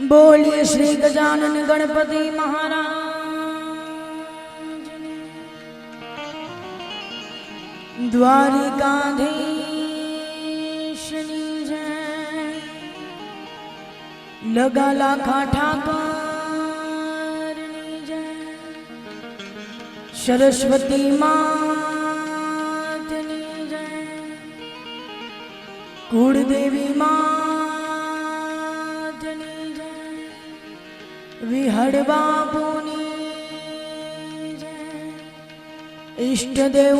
बोलिए श्री गजानन गणपति महाराज। द्वारिकाधीश लगा लाखा ठाकर सरस्वती मात कुल देवी माँ વિહળ બાપુની જય. ઈષ્ટદેવ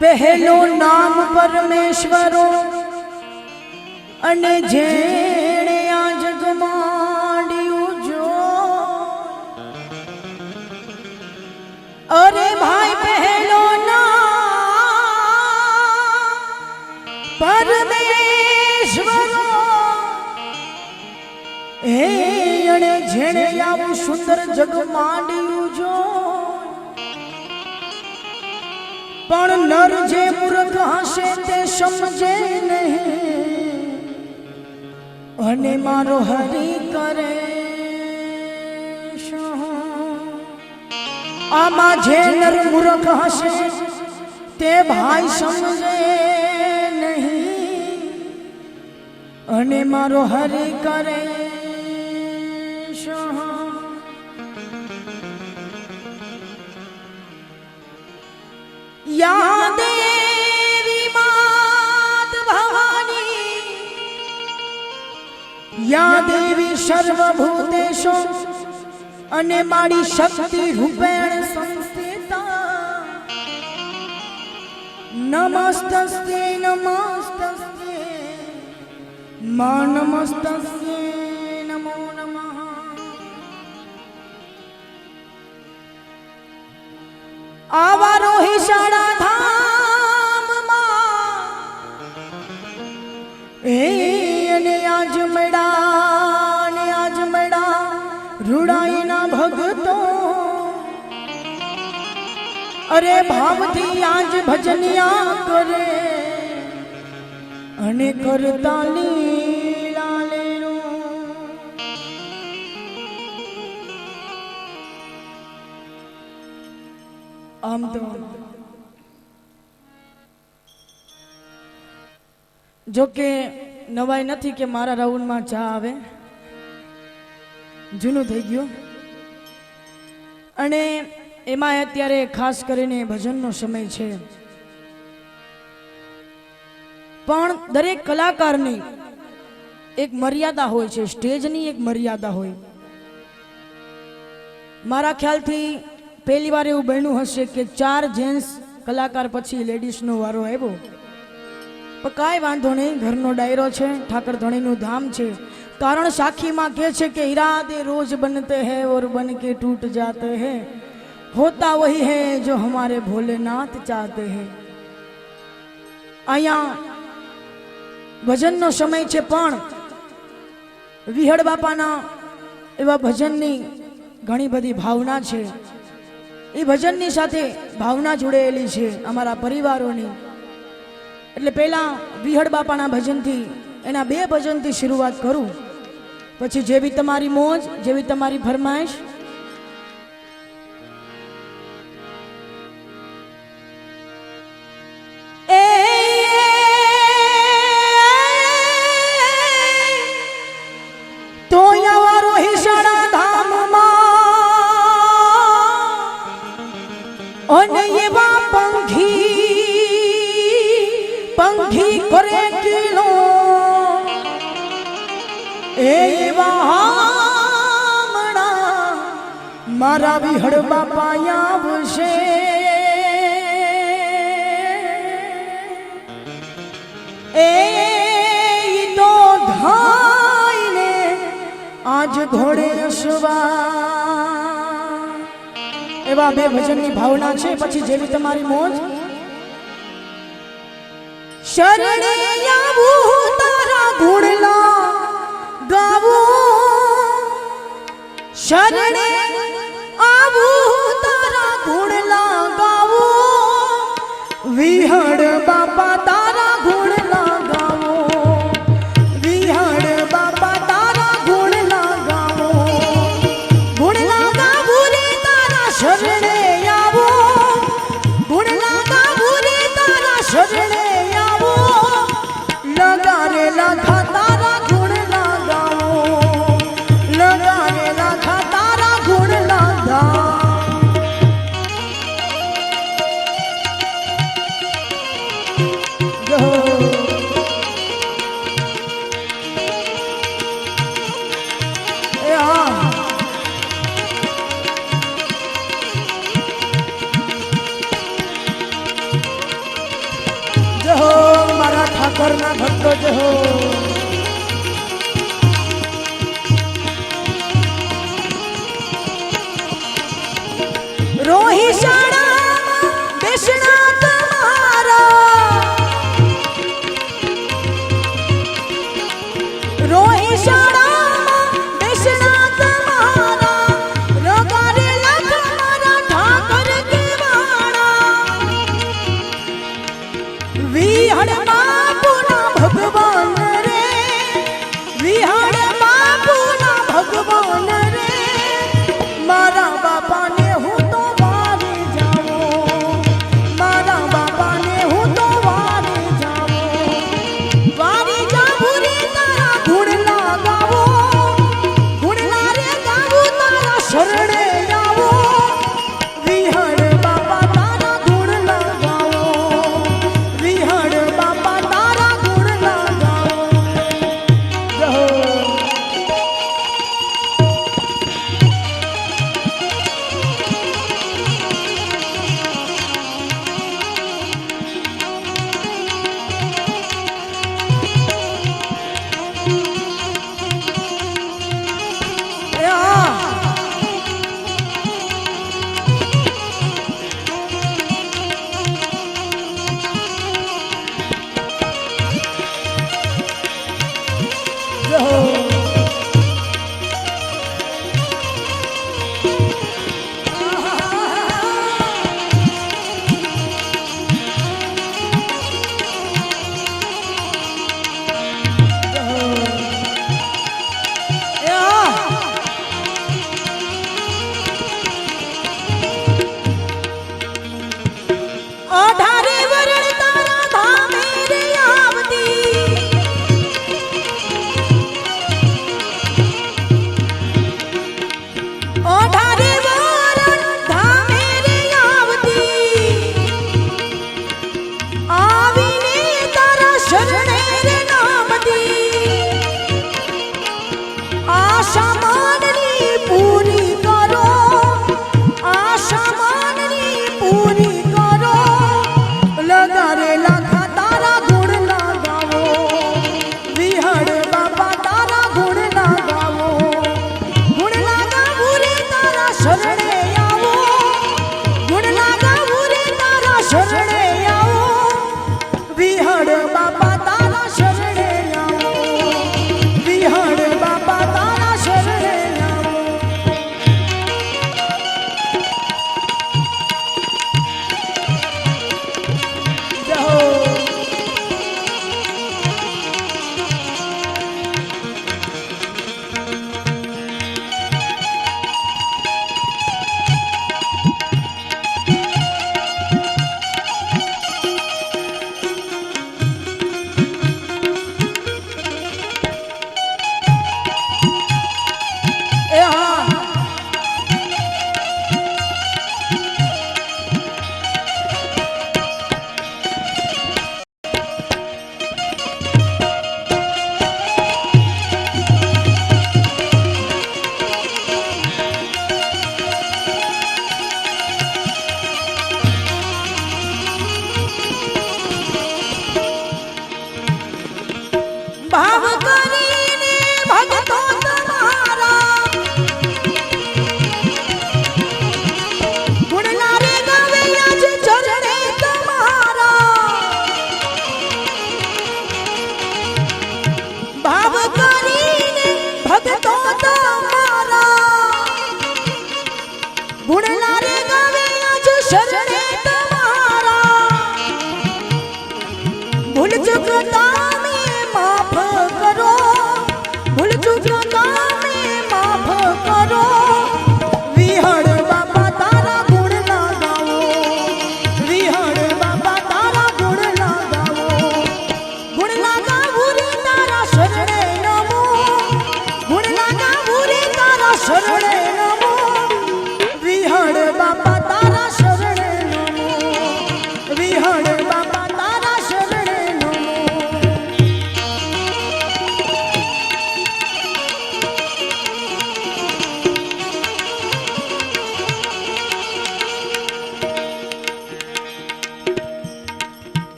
પહેલું નામ પરમેશ્વરો અને જેણે પરમેશ્વરો, હે જેણે આવું સુંદર જગ માંડ્યું જો, પણ નર જે મૂર્ખ હશે તે સમજે નહીં. અને મારો હરી કરે આમાં જે નર મૂર્ખ હશે તે ભાઈ સમજે અને મારો હરી કરે યાદ ભવાની. યા દેવી સર્વભૂતેશો. અને મારી શક્તિ રૂપેણ સંસ્થિતા. નમસ્તસ્તે નમસ્તસ્તે મા નમસ્તસ્તે નમો નમઃ આવા રોહિશાળા ધામમાં એ અને આજ મેળા ને આજ મેળા રૂડાઈના ભગતો અરે ભાવથી આજ ભજનિયા કરે અને કરતા આમ તો. જો કે નવાઈ નથી કે મારા રાઉન્ડમાં ચા આવે. જૂનું થઈ ગયું. અને એમાં અત્યારે ખાસ કરીને ભજનનો સમય છે. પણ દરેક કલાકારની એક મર્યાદા હોય છે, સ્ટેજની એક મર્યાદા હોય. મારા ખ્યાલથી પહેલી વાર એવું બન્યું હશે કે ચાર જેન્ટ્સ કલાકાર પછી લેડીઝનો વારો આવ્યો. પણ કાંઈ વાંધો નહીં, ઘરનો ડાયરો છે, ઠાકર ધણીનું ધામ છે. કારણ સાખીમાં કહે છે કે ઈરાદે રોજ બનતે હૈ ઓર બન કે ટૂટ જાતે હૈ. હોતા વહી હૈ જો હમારે ભોલેનાથ ચાહતે હૈ. અહીંયા ભજનનો સમય છે પણ વિહળ બાપાના એવા ભજનની ઘણી બધી ભાવના છે. એ ભજનની સાથે ભાવના જોડેલી છે અમારા પરિવારોની. એટલે પહેલાં વિહળ બાપાના ભજનથી, એના બે ભજનથી શરૂઆત કરું. પછી જેવી તમારી મોજ, જેવી તમારી ફરમાઈશ આજ ઘોડે એવા બે ભજનની ભાવના છે, પછી જેવી તમારી મોજ. શરણે તારા ગુણલા ગાવો. શરણે તારા ગુણલા ગાવો. વિહળ બાપા ઠાકરના ભક્તો જ હો. રોહી શાળા બેસણા તમારા રોહી શાળા બેસણા তা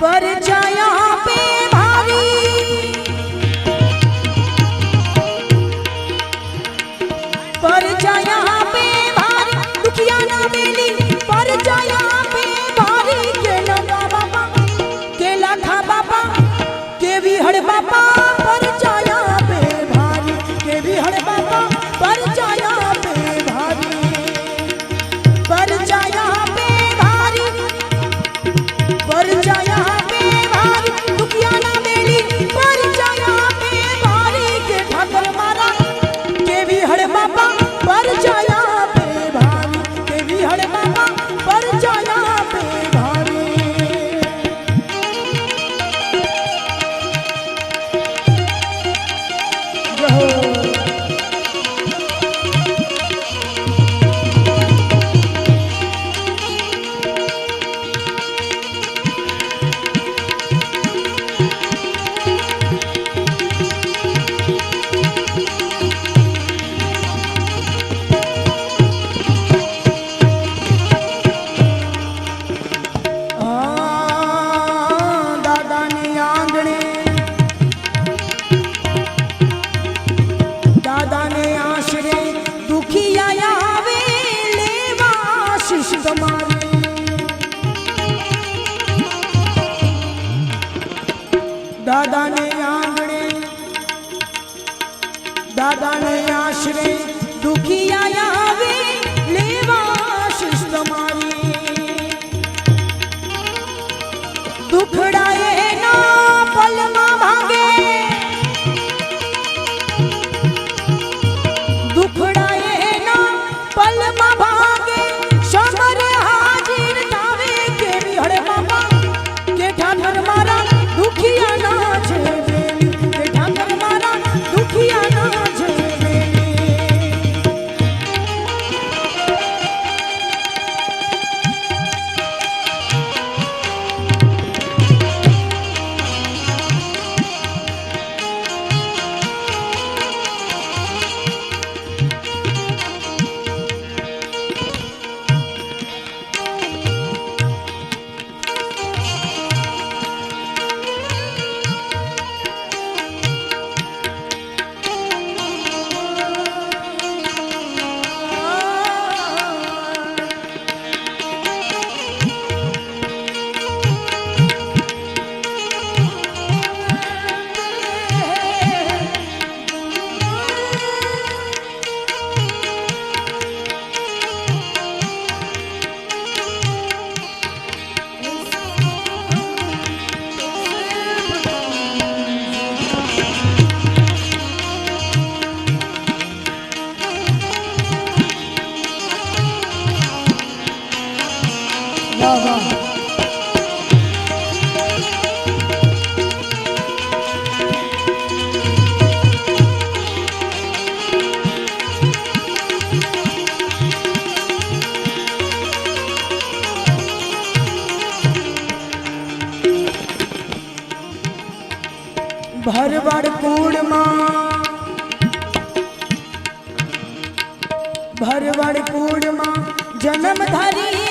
पर দুঃখ ભરવાડ કુળમાં ભરવાડ કુળમાં જન્મ ધારી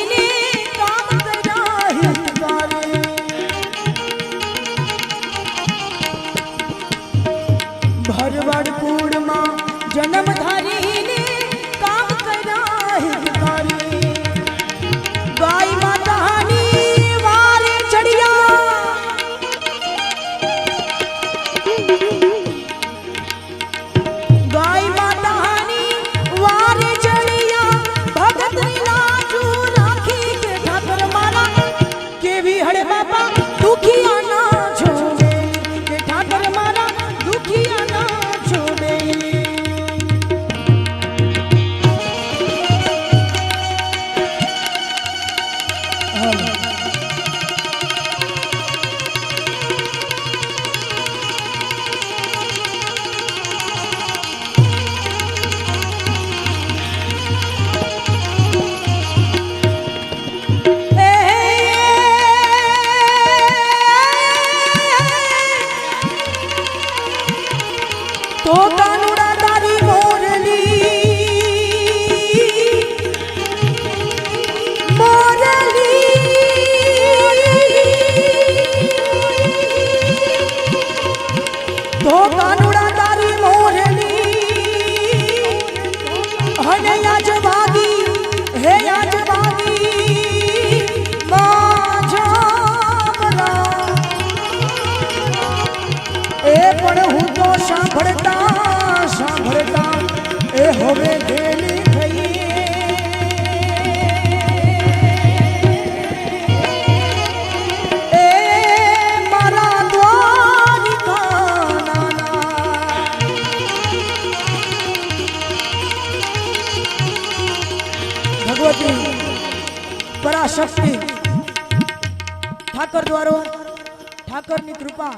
ઠાકરની કૃપા.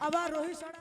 આવા રોહિત